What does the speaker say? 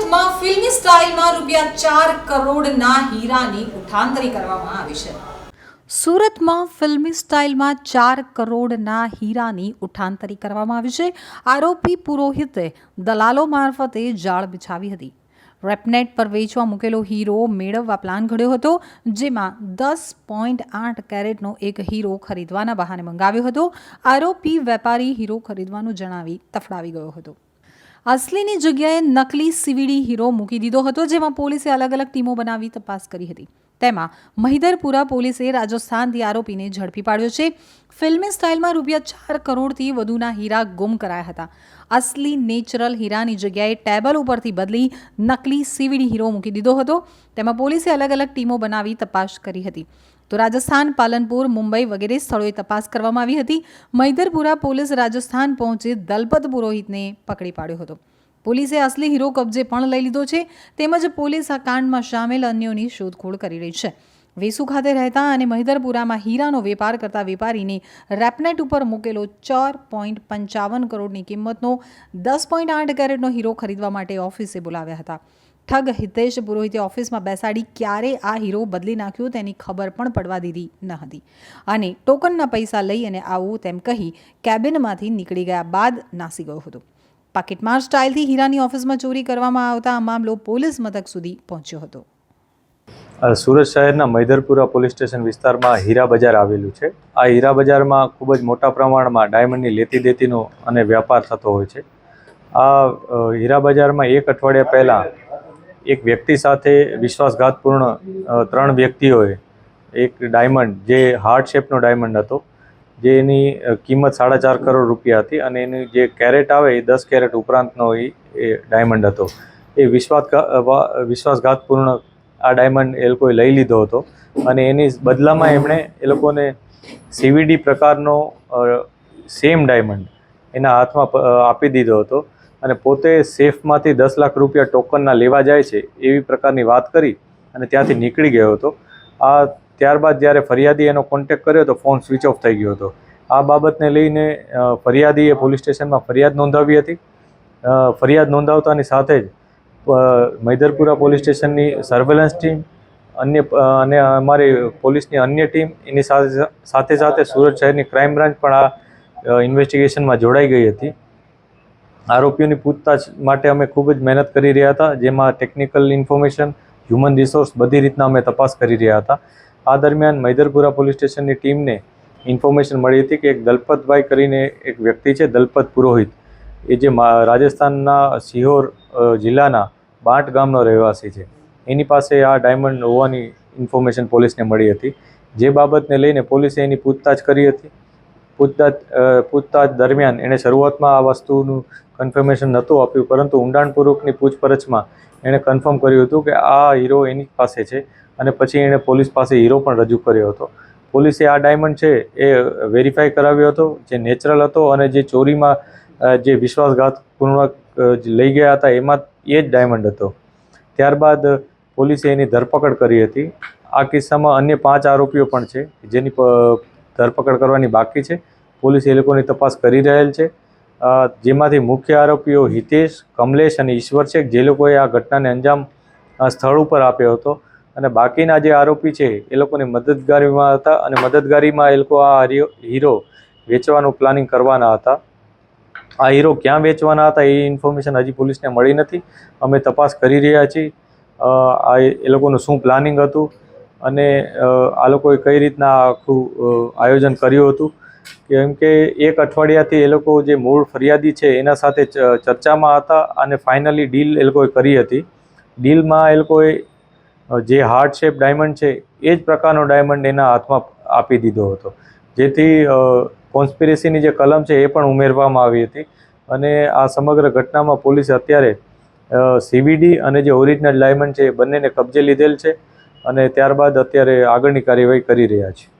સ્ટાઇલમાં રૂપિયા ચાર કરોડના હીરાની ઉઠાંતરી કરવામાં આવી છે. સુરતમાં ફિલ્મી સ્ટાઇલમાં ચાર કરોડના હીરાની ઉઠાંતરી કરવામાં આવી છે. આરોપી પુરોહિતે દલાલો મારફતે જાળ બિછાવી હતી. રેપનેટ પર વેચવા મૂકેલો હીરો મેળવવા પ્લાન ઘડ્યો હતો, જેમાં દસ પોઈન્ટ આઠ કેરેટનો એક હીરો ખરીદવાના બહાને મંગાવ્યો હતો. આરોપી વેપારી હીરો ખરીદવાનું જણાવી તફડાવી ગયો હતો. અસલીની જગ્યાએ નકલી સીવીડી હીરો મૂકી દીધો હતો, જેમાં પોલીસે અલગ અલગ ટીમો બનાવી તપાસ કરી હતી. તેમાં મહિધરપુરા પોલીસે રાજસ્થાનથી આરોપીને ઝડપી પાડ્યો છે. ફિલ્મી સ્ટાઇલમાં રૂપિયા ચાર કરોડથી વધુના હીરા ગુમ કરાયા હતા. અસલી નેચરલ હીરાની જગ્યાએ ટેબલ ઉપરથી બદલી નકલી સીવીડી હીરો મૂકી દીધો હતો. તેમાં પોલીસે અલગ અલગ ટીમો બનાવી તપાસ કરી હતી. તો રાજસ્થાન, પાલનપુર, મુંબઈ વગેરે સ્થળોએ તપાસ કરવામાં આવી હતી. મૈદરપુરા પોલીસ રાજસ્થાન પહોંચી દલપત પુરોહિતને પકડી પાડ્યો હતો. પોલીસે અસલી હીરો કબજે પણ લઈ લીધો છે. તેમજ પોલીસ આ કાંડમાં સામેલ અન્યોની શોધખોળ કરી રહી છે. વેસુ ખાતે રહેતા અને મહિધરપુરામાં હીરાનો વેપાર કરતા વેપારીને રેપનેટ ઉપર મૂકેલો ચાર પોઈન્ટ પંચાવન કરોડની કિંમતનો દસ પોઈન્ટ આઠ કેરેટનો હીરો ખરીદવા માટે ઓફિસે બોલાવ્યા હતા. ઠગ હિતેશ પુરોહિતે ઓફિસમાં બેસાડી ક્યારે આ હીરો બદલી નાખ્યો તેની ખબર પણ પડવા દીધી ન હતી. અને ટોકનના પૈસા લઈ અને આવું તેમ કહી કેબિનમાંથી નીકળી ગયા બાદ નાસી ગયો હતો. પાકીટમાર સ્ટાઇલથી હીરાની ઓફિસમાં ચોરી કરવામાં આવતા આ મામલો પોલીસ મથક સુધી પહોંચ્યો હતો. સુરત શહેરના મૈદરપુરા પોલીસ સ્ટેશન વિસ્તારમાં હીરા બજાર આવેલું છે. આ હીરા બજારમાં ખૂબ જ મોટા પ્રમાણમાં ડાયમંડની લેતી દેતીનો અને વ્યાપાર થતો હોય છે. આ હીરા બજારમાં એક અઠવાડિયા પહેલાં એક વ્યક્તિ સાથે વિશ્વાસઘાતપૂર્ણ ત્રણ વ્યક્તિઓએ એક ડાયમંડ, જે હાર્ટ શેપનો ડાયમંડ હતો જેની એની કિંમત સાડા ચાર કરોડ રૂપિયા હતી અને એની જે કેરેટ આવે એ દસ કેરેટ ઉપરાંતનો એ એ ડાયમંડ હતો. એ વિશ્વાસઘા વિશ્વાસઘાતપૂર્ણ આ ડાયમંડ એ લોકોએ લઈ લીધો હતો અને એની બદલામાં એમણે એ લોકોને સીવીડી પ્રકારનો સેમ ડાયમંડ એના હાથમાં આપી દીધો હતો. અને પોતે સેફમાંથી દસ લાખ રૂપિયા ટોકનના લેવા જાય છે એવી પ્રકારની વાત કરી અને ત્યાંથી નીકળી ગયો હતો. આ ત્યારબાદ જ્યારે ફરિયાદી એનો કોન્ટેક્ટ કર્યો તો ફોન સ્વિચ ઓફ થઈ ગયો હતો. આ બાબતને લઈને ફરિયાદીએ પોલીસ સ્ટેશનમાં ફરિયાદ નોંધાવી હતી. ફરિયાદ નોંધાવતાની સાથે જ મૈદરપુરા પોલીસ સ્ટેશનની સર્વેલન્સ ટીમ અન્ય અને અમારી પોલીસની અન્ય ટીમ એની સાથે સાથે સાથે સુરત શહેરની ક્રાઇમ બ્રાન્ચ પણ આ ઇન્વેસ્ટિગેશનમાં જોડાઈ ગઈ હતી. આરોપીઓની પૂછતાછ માટે અમે ખૂબ જ મહેનત કરી રહ્યા હતા, જેમાં ટેકનિકલ ઇન્ફોર્મેશન હ્યુમન રિસોર્સ બધી રીતના અમે તપાસ કરી રહ્યા હતા. આ દરમિયાન મૈદરપુરા પોલીસ સ્ટેશનની ટીમને ઇન્ફોર્મેશન મળી હતી કે એક દલપતભાઈ કરીને એક વ્યક્તિ છે, દલપત પુરોહિત. એ જે રાજસ્થાનના સિહોર જિલ્લાના બાંટ ગામનો રહેવાસી છે. એની પાસે આ ડાયમંડ હોવાની ઇન્ફોર્મેશન પોલીસને મળી હતી. જે બાબતને લઈને પોલીસે એની પૂછતાછ કરી હતી. પૂછતાછ પૂછતાછ દરમિયાન એણે શરૂઆતમાં આ વસ્તુનું કન્ફર્મેશન નહોતું આપ્યું, પરંતુ ઊંડાણપૂર્વકની પૂછપરછમાં એણે કન્ફર્મ કર્યું હતું કે આ હીરો એની પાસે છે અને પછી એણે પોલીસ પાસે હીરો પણ રજૂ કર્યો હતો. પોલીસે આ ડાયમંડ છે એ વેરીફાઈ કરાવ્યો હતો, જે નેચરલ હતો અને જે ચોરીમાં જે વિશ્વાસઘાતપૂર્વક લઈ ગયા હતા, એમાં એ જ ડાયમંડ હતો. ત્યારબાદ પોલીસે એની ધરપકડ કરી હતી. આ કિસ્સામાં અન્ય પાંચ આરોપીઓ પણ છે, જેની ધરપકડ કરવાની બાકી છે. પોલીસ એ લોકોની તપાસ કરી રહેલ છે. જેમાંથી મુખ્ય આરોપીઓ હિતેશ, કમલેશ અને ઈશ્વર છે, જે લોકોએ આ ઘટનાને અંજામ સ્થળ ઉપર આપ્યો હતો. અને બાકીના જે આરોપી છે, એ લોકોની મદદગારીમાં હતા અને મદદગારીમાં એ લોકો આ હીરો વેચવાનું પ્લાનિંગ કરવાના હતા. આ હીરો ક્યાં વેચવાના હતા એ ઇન્ફોર્મેશન હજી પોલીસને મળી નથી. અમે તપાસ કરી રહ્યા છીએ. આ એ લોકોનું શું પ્લાનિંગ હતું? અને આ લોકોએ કઈ રીતના આખું આયોજન કર્યું હતું? કેમ કે એક અઠવાડિયાથી એ લોકો જે મૂળ ફરિયાદી છે એના સાથે ચર્ચામાં હતા અને ફાઇનલી ડીલ એ લોકોએ કરી હતી. ડીલમાં એ લોકોએ જે હાર્ટ શેપ ડાયમંડ છે એ જ પ્રકારનો ડાયમંડ એના હાથમાં આપી દીધો હતો. જેથી કોન્સ્પિરેસીની જે કલમ છે એ પણ ઉમેરવામાં આવી હતી. અને આ સમગ્ર ઘટનામાં પોલીસે અત્યારે સીવીડી અને જે ઓરિજિનલ ડાયમંડ છે એ બંનેને કબજે લીધેલ છે. અને ત્યારબાદ અત્યારે આગળની કાર્યવાહી કરી રહ્યા છે